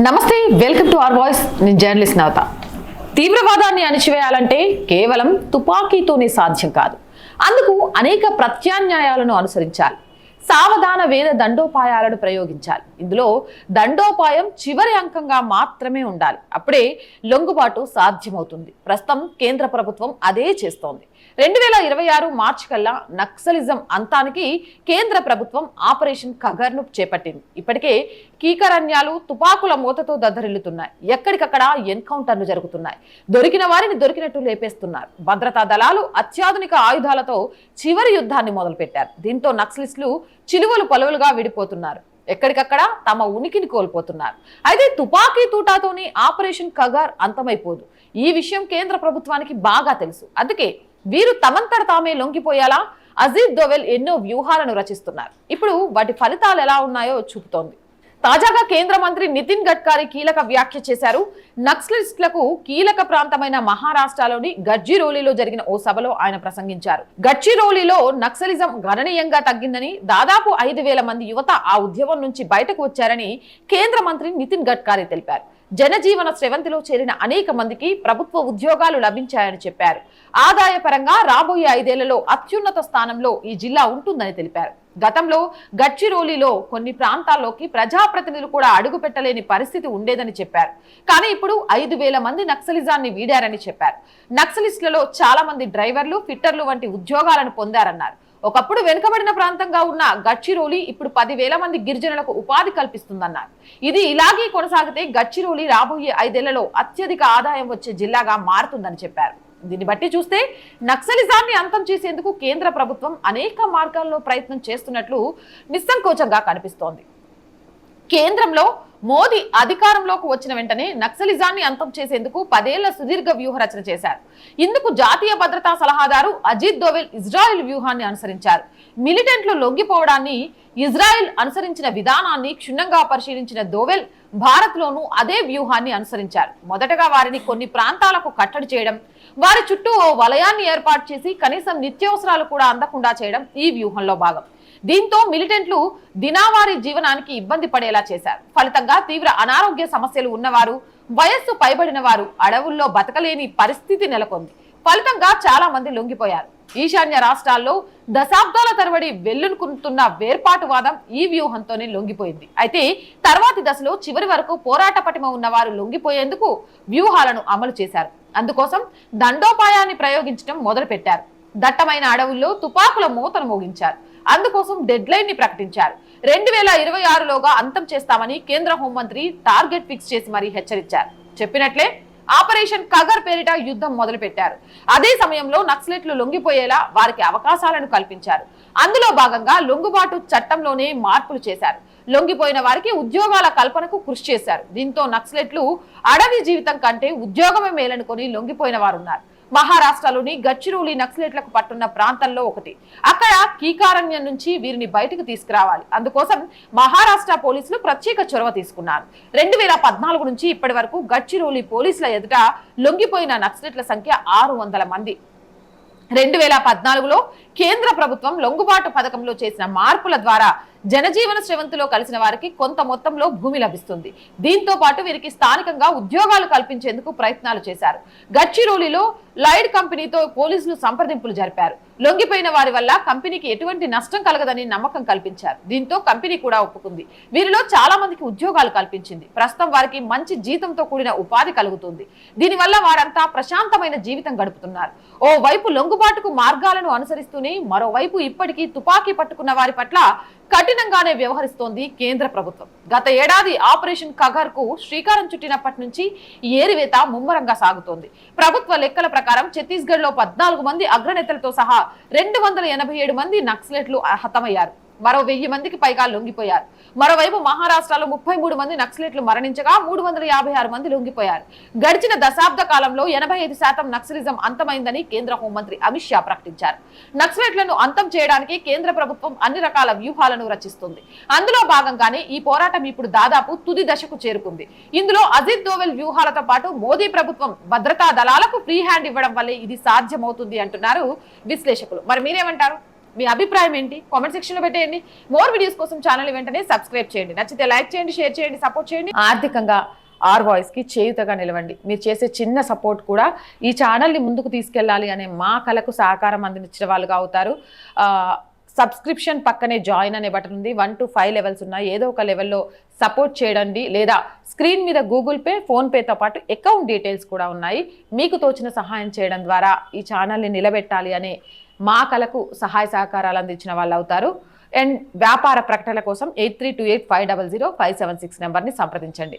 నమస్తే welcome to our voice. నేను journalist నవత. తీవ్రవాదాన్ని అణిచివేయాలంటే కేవలం తుపాకీతోనే సాధ్యం కాదు. అందుకు అనేక ప్రత్యామ్నాయాలను అనుసరించాలి. సావధాన వేద దండోపాయాలను ప్రయోగించాలి. ఇందులో దండోపాయం చివరి అంకంగా మాత్రమే ఉండాలి. అప్పుడే లొంగుబాటు సాధ్యమవుతుంది. ప్రస్తుతం కేంద్ర ప్రభుత్వం అదే చేస్తోంది. రెండు వేల ఇరవై ఆరు మార్చి కల్లా నక్సలిజం అంతానికి కేంద్ర ప్రభుత్వం ఆపరేషన్ కగర్ను చేపట్టింది. ఇప్పటికే కీకరణ్యాలు తుపాకుల మూతతో దద్దరిల్లుతున్నాయి. ఎక్కడికక్కడ ఎన్కౌంటర్లు జరుగుతున్నాయి. దొరికిన వారిని దొరికినట్టు లేపేస్తున్నారు. భద్రతా దళాలు అత్యాధునిక ఆయుధాలతో చివరి యుద్ధాన్ని మొదలుపెట్టారు. దీంతో నక్సలిస్టులు చిలువలు పలువులుగా విడిపోతున్నారు. ఎక్కడికక్కడ తమ ఉనికిని కోల్పోతున్నారు. అయితే తుపాకీ తూటాతోని ఆపరేషన్ కగార్ అంతమైపోదు. ఈ విషయం కేంద్ర ప్రభుత్వానికి బాగా తెలుసు. అందుకే వీరు తమంతట తామే లొంగిపోయేలా అజీద్ దోవెల్ ఎన్నో వ్యూహాలను రచిస్తున్నారు. ఇప్పుడు వాటి ఫలితాలు ఎలా ఉన్నాయో చూపుతోంది. తాజాగా కేంద్ర మంత్రి నితిన్ గడ్కరీ కీలక వ్యాఖ్య చేశారు. నక్సలిస్టులకు కీలక ప్రాంతమైన మహారాష్ట్రలోని గడ్చిరోలిలో జరిగిన ఓ సభలో ఆయన ప్రసంగించారు. గడ్చిరోలీలో నక్సలిజం గణనీయంగా తగ్గిందని దాదాపు ఐదు వేల మంది యువత ఆ ఉద్యమం నుంచి బయటకు వచ్చారని కేంద్ర మంత్రి నితిన్ గడ్కరీ తెలిపారు. జనజీవన స్రవంతిలో చేరిన అనేక మందికి ప్రభుత్వ ఉద్యోగాలు లభించాయని చెప్పారు. ఆదాయపరంగా రాబోయే ఐదేళ్ళలో అత్యున్నత స్థానంలో ఈ జిల్లా ఉంటుందని తెలిపారు. గతంలో గడ్చిరోలిలో కొన్ని ప్రాంతాల్లోకి ప్రజాప్రతినిధులు కూడా అడుగు పెట్టలేని పరిస్థితి ఉండేదని చెప్పారు. కానీ ఇప్పుడు ఐదు వేల మంది నక్సలిజాన్ని వీడారని చెప్పారు. నక్సలిస్టులలో చాలా మంది డ్రైవర్లు ఫిట్టర్లు వంటి ఉద్యోగాలను పొందారన్నారు. ఒకప్పుడు వెనుకబడిన ప్రాంతంగా ఉన్న గచ్చిరోలి ఇప్పుడు పదివేల మంది గిరిజనులకు ఉపాధి కల్పిస్తుందన్నారు. ఇది ఇలాగే కొనసాగితే గచ్చిరోలి రాబోయే ఐదేళ్ళలో అత్యధిక ఆదాయం వచ్చే జిల్లాగా మారుతుందని చెప్పారు. దీన్ని బట్టి చూస్తే నక్సలిజాన్ని అంతం చేసేందుకు కేంద్ర ప్రభుత్వం అనేక మార్గాల్లో ప్రయత్నం చేస్తున్నట్లు నిస్సంకోచంగా కనిపిస్తోంది. కేంద్రంలో మోదీ అధికారంలోకి వచ్చిన వెంటనే నక్సలిజాన్ని అంతం చేసేందుకు పదేళ్ళ సుదీర్ఘ వ్యూహ రచన చేశారు. ఇందుకు జాతీయ భద్రతా సలహాదారు అజిత్ దోవెల్ ఇజ్రాయెల్ వ్యూహాన్ని అనుసరించారు. మిలిటెంట్లు లొంగిపోవడాన్ని ఇజ్రాయెల్ అనుసరించిన విధానాన్ని క్షుణ్ణంగా పరిశీలించిన దోవెల్ భారత్లోనూ అదే వ్యూహాన్ని అనుసరించారు. మొదటగా వారిని కొన్ని ప్రాంతాలకు కట్టడి చేయడం వారి చుట్టూ ఓ వలయాన్ని ఏర్పాటు చేసి కనీసం నిత్యావసరాలు కూడా అందకుండా చేయడం ఈ వ్యూహంలో భాగం. దీంతో మిలిటెంట్లు దినావారీ జీవనానికి ఇబ్బంది పడేలా చేశారు. ఫలితంగా తీవ్ర అనారోగ్య సమస్యలు ఉన్నవారు వయస్సు పైబడిన వారు అడవుల్లో బతకలేని పరిస్థితి నెలకొంది. ఫలితంగా చాలా మంది లొంగిపోయారు. ఈశాన్య రాష్ట్రాల్లో దశాబ్దాల తరబడి వెల్లునుకుంటున్న వేర్పాటువాదం ఈ వ్యూహంతోనే లొంగిపోయింది. అయితే తర్వాతి దశలో చివరి వరకు పోరాట పటిమ ఉన్నవారు లొంగిపోయేందుకు వ్యూహాలను అమలు చేశారు. అందుకోసం దండోపాయాన్ని ప్రయోగించడం మొదలుపెట్టారు. దట్టమైన అడవుల్లో తుపాకుల మూతను మోగించారు. అందుకోసం డెడ్ లైన్ని ప్రకటించారు. రెండు వేల ఇరవై ఆరులోగా అంతం చేస్తామని కేంద్ర హోంమంత్రి టార్గెట్ ఫిక్స్ చేసి మరీ హెచ్చరించారు. చెప్పినట్లే ఆపరేషన్ కగర్ పేరిట యుద్ధం మొదలుపెట్టారు. అదే సమయంలో నక్సలెట్లు లొంగిపోయేలా వారికి అవకాశాలను కల్పించారు. అందులో భాగంగా లొంగుబాటు చట్టంలోనే మార్పులు చేశారు. లొంగిపోయిన వారికి ఉద్యోగాల కల్పనకు కృషి చేశారు. దీంతో నక్సలెట్లు అడవి జీవితం కంటే ఉద్యోగమే మేలనుకొని లొంగిపోయిన వారున్నారు. మహారాష్ట్రలోని గచ్చిరూలి నక్సలెట్లకు పట్టున్న ప్రాంతంలో ఒకటి. అక్కడ కీకారణ్యం నుంచి వీరిని బయటకు తీసుకురావాలి. అందుకోసం మహారాష్ట్ర పోలీసులు ప్రత్యేక చొరవ తీసుకున్నారు. రెండు వేల పద్నాలుగు నుంచి ఇప్పటి వరకు గచ్చిరూలి పోలీసుల ఎదుట లొంగిపోయిన నక్సలెట్ల సంఖ్య ఆరు వందల మంది. రెండు వేల పద్నాలుగులో కేంద్ర ప్రభుత్వం లొంగుబాటు పథకంలో చేసిన మార్పుల ద్వారా జనజీవన శ్రవంతిలో కలిసిన వారికి కొంత మొత్తంలో భూమి లభిస్తుంది. దీంతో పాటు వీరికి స్థానికంగా ఉద్యోగాలు కల్పించేందుకు ప్రయత్నాలు చేశారు. గచ్చిరోలిలో లైడ్ కంపెనీతో పోలీసులు సంప్రదింపులు జరిపారు. లొంగిపోయిన వారి వల్ల కంపెనీకి ఎటువంటి నష్టం కలగదని నమ్మకం కల్పించారు. దీంతో కంపెనీ కూడా ఒప్పుకుంది. వీరిలో చాలా మందికి ఉద్యోగాలు కల్పించింది. ప్రస్తుతం వారికి మంచి జీతంతో కూడిన ఉపాధి కలుగుతుంది. దీనివల్ల వారంతా ప్రశాంతమైన జీవితం గడుపుతున్నారు. ఓ వైపు లొంగుబాటుకు మార్గాలను అనుసరిస్తూనే మరోవైపు ఇప్పటికీ తుపాకీ పట్టుకున్న వారి పట్ల కఠినంగానే వ్యవహరిస్తోంది కేంద్ర ప్రభుత్వం. గత ఏడాది ఆపరేషన్ కగర్కు శ్రీకారం చుట్టినప్పటి నుంచి ఏరివేత ముమ్మరంగా సాగుతోంది. ప్రభుత్వ లెక్కల ప్రకారం ఛత్తీస్గఢ్లో పద్నాలుగు మంది అగ్రనేతలతో సహా రెండు వందల ఎనభై ఏడు మంది నక్సలెట్లు హతమయ్యారు. మరో వెయ్యి మందికి పైగా లొంగిపోయారు. మరోవైపు మహారాష్ట్రలో ముప్పై మూడు మంది నక్సలెట్లు మరణించగా మూడు వందల యాభై ఆరు మంది లొంగిపోయారు. గడిచిన దశాబ్ద కాలంలో ఎనభై ఐదు శాతం నక్సలిజం అంతమైందని కేంద్ర హోంమంత్రి అమిత్ షా ప్రకటించారు. నక్సలెట్లను అంతం చేయడానికి కేంద్ర ప్రభుత్వం అన్ని రకాల వ్యూహాలను రచిస్తుంది. అందులో భాగంగానే ఈ పోరాటం ఇప్పుడు దాదాపు తుది దశకు చేరుకుంది. ఇందులో అజిత్ దోవెల్ వ్యూహాలతో పాటు మోదీ ప్రభుత్వం భద్రతా దళాలకు ఫ్రీ హ్యాండ్ ఇవ్వడం వల్లే ఇది సాధ్యమవుతుంది అంటున్నారు విశ్లేషకులు. మరి మీరేమంటారు? మీ అభిప్రాయం ఏంటి? కామెంట్ సెక్షన్లో పెట్టేయండి. మోర్ వీడియోస్ కోసం ఛానల్ వెంటనే సబ్స్క్రైబ్ చేయండి. నచ్చితే లైక్ చేయండి షేర్ చేయండి సపోర్ట్ చేయండి. ఆర్థికంగా ఆర్ వాయిస్కి చేయుతగా నిలవండి. మీరు చేసే చిన్న సపోర్ట్ కూడా ఈ ఛానల్ని ముందుకు తీసుకెళ్ళాలి అనే మా కళకు సహకారం అందించిన వాళ్ళుగా అవుతారు. ఆ, సబ్స్క్రిప్షన్ పక్కనే జాయిన్ అనే బటన్ ఉంది. వన్ టు ఫైవ్ లెవెల్స్ ఉన్నాయి. ఏదో ఒక లెవెల్లో సపోర్ట్ చేయండి. లేదా స్క్రీన్ మీద గూగుల్ పే ఫోన్పేతో పాటు అకౌంట్ డీటెయిల్స్ కూడా ఉన్నాయి. మీకు తోచిన సహాయం చేయడం ద్వారా ఈ ఛానల్ని నిలబెట్టాలి అనే మా కళకు సహాయ సహకారాలు అందించిన వాళ్ళు అవుతారు. అండ్ వ్యాపార ప్రకటనల కోసం eight three two eight five double zero five seven six నెంబర్ని సంప్రదించండి.